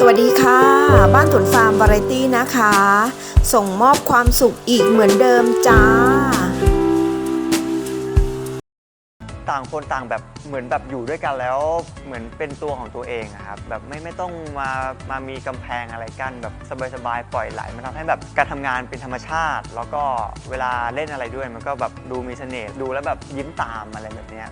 สวัสดีค่ะ บ้านตุนฟาร์มวาไรตี้นะคะ ส่งมอบความสุขอีกเหมือนเดิมจ้า ต่างคนต่างแบบเหมือนแบบอยู่ด้วยกันแล้วเหมือนเป็นตัวของตัวเองอะครับแบบไม่ไม่ต้องมามามีกำแพงอะไรกั้นแบบสบายๆปล่อยไหลมันทำให้แบบการทำงานเป็นธรรมชาติ แล้วก็เวลาเล่นอะไรด้วยมันก็แบบดูมีเสน่ห์ดูแล้วแบบยิ้มตามอะไรแบบเนี้ย